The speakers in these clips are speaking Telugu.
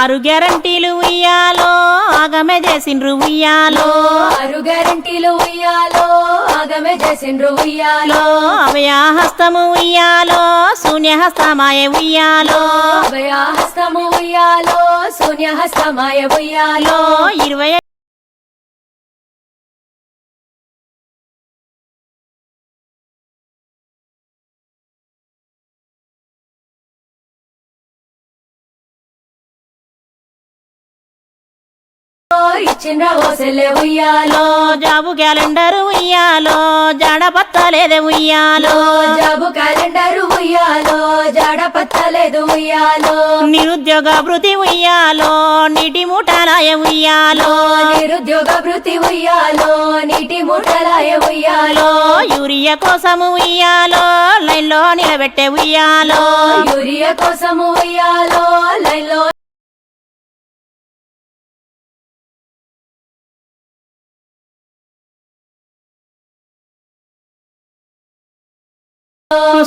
ఆరు గ్యారంటీలు ఉయ్యాలో ఆగమే చేసిండ్రు ఉయ్యాలో. ఆరు గ్యారంటీలు ఉయ్యాలో ఆగమే చేసిండ్రు ఉయ్యాలో. అభయహస్తము ఉయ్యాలో శూన్యహస్తమాయ ఉయ్యాలో. అభయహస్తము ఉయ్యాలో శూన్యహస్తమాయ ఉయ్యాలో. ఇరవై ఇచ్చిండ్ర ఉయ్యాలో. జాబు క్యాలెండర్ ఉయ్యాలో జాడ పత్తలేదే ఉయ్యాలో. జాబు క్యాలెండర్ ఉయ్యాలో జాడ పత్తలేదు ఉయ్యాలో. నిరుద్యోగ భృతి ఉయ్యాలో నీటి మూటలాయ ఉయ్యాలో. నిరుద్యోగ భృతి ఉయ్యాలో నీటి ముఠలాయ ఉయ్యాలో. యూరియా కోసము ఉయ్యాలో లైన్లో నిలబెట్టే ఉయ్యాలో. యూరియా కోసము ఉయ్యాలో లైన్లో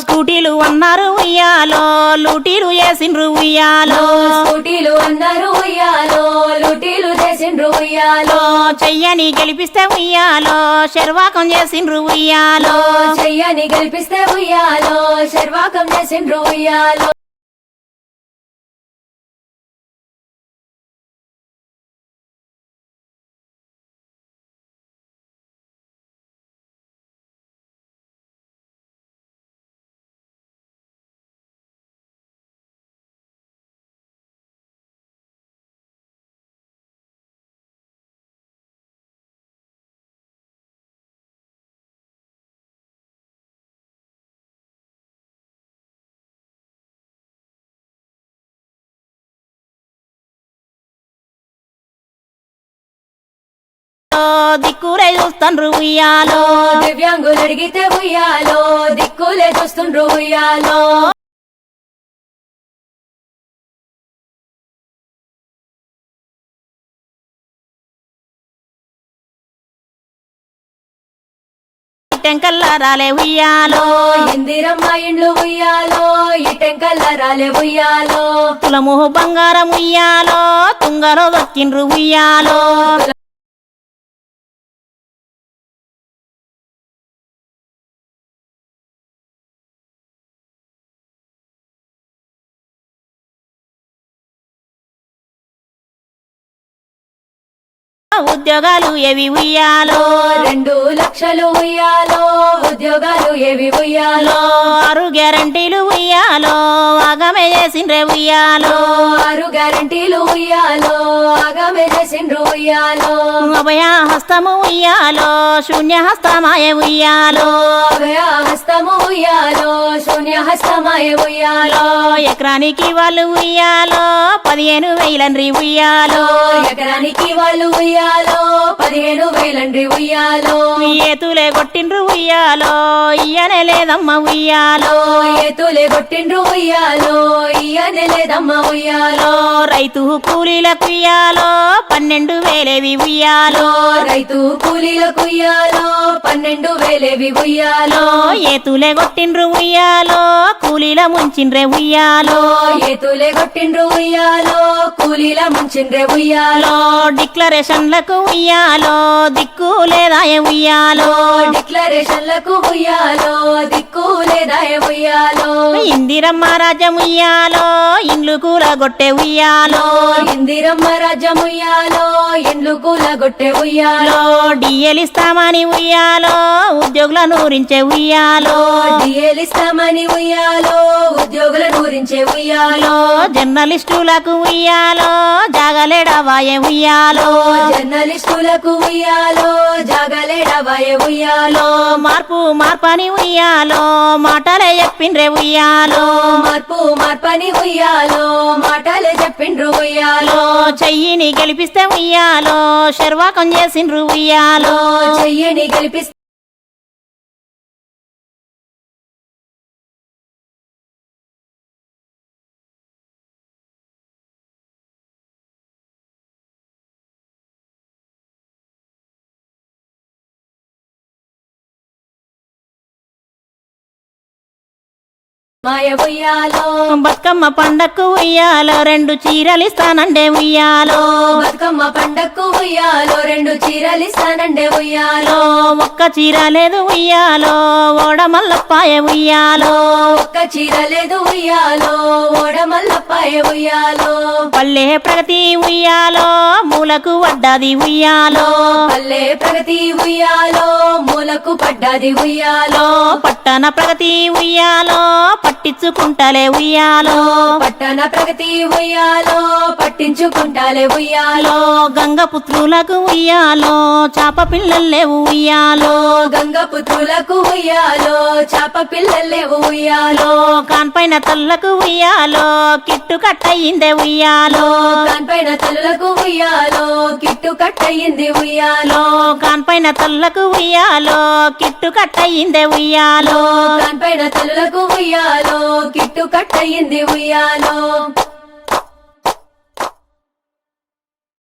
స్కూటీలు అన్నారు ఉయ్యాలో లూటీలు వేసిండ్రు ఉయ్యాలో. స్కూటీలు అన్నారు ఉయ్యాలో లూటీలు చేసిండ్రు ఉయ్యాలో. చెయ్యని గెలిపిస్తే ఉయ్యాలో శర్వాకం చేసిండ్రు ఉయ్యాలో. చెయ్యని గెలిపిస్తే ఉయ్యాలో శర్వాకం చేసిండ్రు ఉయ్యాలో. దిక్కులే చూస్తుండ్రు ఉయ్యాలో. దివ్యాంగులు అడిగితే ఉయ్యాలో దిక్కులే చూస్తుండ్రు ఉయ్యాలో. టెంకల్లా రాలే ఉయ్యాలో. ఇందిరమ్మ ఇండ్లు ఉయ్యాలో ఇటెంకల్ల రాలే ఉయ్యాలో. తులము బంగారం ఉయ్యాలో తుంగలో దొక్కిండ్రు ఉయ్యాలో. ఉద్యోగాలు ఏవి ఉయ్యాలో? రెండు లక్షలు ఉయ్యాలో ఉద్యోగాలు ఏవి ఉయ్యాలో? ఆరు గ్యారంటీలు ఉయ్యాలో ఆగమే చేసిండ్రే ఉయ్యాలో? ఆరు గ్యారంటీలు ఉయ్యాలో ఆగమే చేసిండ్రు ఉయ్యాలో? అభయ హస్తము ఉయ్యాలో శూన్య హస్తమాయ ఉయ్యాలో? అభయ హస్తము ఉయ్యాలో శూన్య హస్తమాయ ఉయ్యాలో? ఎకరానికి వాళ్ళు ఉయ్యాలో పదిహేను వేలండ్రి ఉయ్యాలో? ఎకరానికి వాళ్ళు ఉయ్యాలో? regalo. పదిహేను వేలండ్రి ఉయ్యాలో. ఏతులే కొట్టిండ్రు ఉయ్యాలో ఇయ్యనే లేదమ్మ ఉయ్యాలో. ఏతులే కొట్టిండ్రు ఉయ్యాలో ఇయ్యనే లేదమ్మ ఉయ్యాలో. రైతు కూలీలకు ఉయ్యాలో పన్నెండు వేలేవి ఉయ్యాలో. రైతు కూలీలకు ఉయ్యాలో పన్నెండు వేలేవి ఉయ్యాలో. ఏతులే కొట్టిండ్రు ఉయ్యాలో కూలీల ముంచిండ్రే ఉయ్యాలో. ఏతులే కొట్టిండ్రు ఉయ్యాలో కూలీల ముంచిండ్రే ఉయ్యాలో. డిక్లరేషన్లకు ఉయ్యాలో. దిక్కు లేదా ఉయ్యాలో? డిక్లరేషన్లకు ఉయ్యాలో దిక్కు ఉయ్యాలో. ఇందిరమ్మ రాజ్యం ఉయ్యాలో ఇండ్లు కూలగొట్టే ఉయ్యాలో. ఇందిరమ్మ రాజ్యం ఉయ్యాలో ఎండ్లు కూలగొట్టే ఉయ్యాలో. డిఎలిస్తామని ఉయ్యాలో ఉద్యోగుల నూరించే ఉయ్యాలో. డిఎలిస్తామని ఉయ్యాలో ఉద్యోగుల నూరించే ఉయ్యాలో. జర్నలిస్టులకు ఉయ్యాలో జాగలేడవాయ ఉయ్యాలో. జర్నలిస్టులకు ఉయ్యాలో జాగలేడవాయ ఉయ్యాలో. మార్పు మార్పని ఉయ్యాలో మాటలే చెప్పిండ్రే ఉయ్యాలో. మార్పు మార్పని ఉయ్యాలో. మాటలే చెప్పిండ్రు ఉయ్యాలో. చెయ్యిని గెలిపిస్తే ఉయ్యాలో. శర్వాకం చేసిండ్రు ఉయ్యాలో. చెయ్యని గెలిపిస్తే బతుకమ్మ పండక్కు ఉయ్యాలో రెండు చీరలు ఇస్తానండే ఉయ్యాలో. బతుకమ్మ పండక్కు ఉయ్యాలో రెండు చీరలు ఇస్తానండే ఉయ్యాలో. ఒక్క చీర లేదు ఉయ్యాలో ఓడమల్లపాయ ఉయ్యాలో. ఒక్క చీర లేదు ఉయ్యాలో ఓడమల్లపాయ ఉయ్యాలో. పల్లె ప్రగతి ఉయ్యాలో మూలకు వడ్డది ఉయ్యాలో. పల్లె ప్రగతి ఉయ్యాలో మూలకు పడ్డది ఉయ్యాలో. పట్టణ ప్రగతి ఉయ్యాలో పట్టించుకుంటలే ఉయ్యాలో పట్టణ ప్రగతి ఉయ్యాలో పట్టించుకుంటాలే ఉయ్యాలో. గంగపుత్రులకు ఉయ్యాలో చాప పిల్లలు ఉయ్యాలో. గంగపుత్రులకు ఉయ్యాలో చాప పిల్లలేవు ఉయ్యాలో. కాన్పైన తల్లకు ఉయ్యాలో కిట్టు కట్టయిందే ఉయ్యాలో. కాన్పైన తల్లులకు ఉయ్యాలో కిట్టు కట్టయింది ఉయ్యాలో. కాన్పైన తల్లకు ఉయ్యాలో కిట్టు కట్టయిందే ఉయ్యాలో. కాన్పైన తల్లులకు ఉయ్యాలో కిట్టు కట్టయింది ఉయ్యాలో.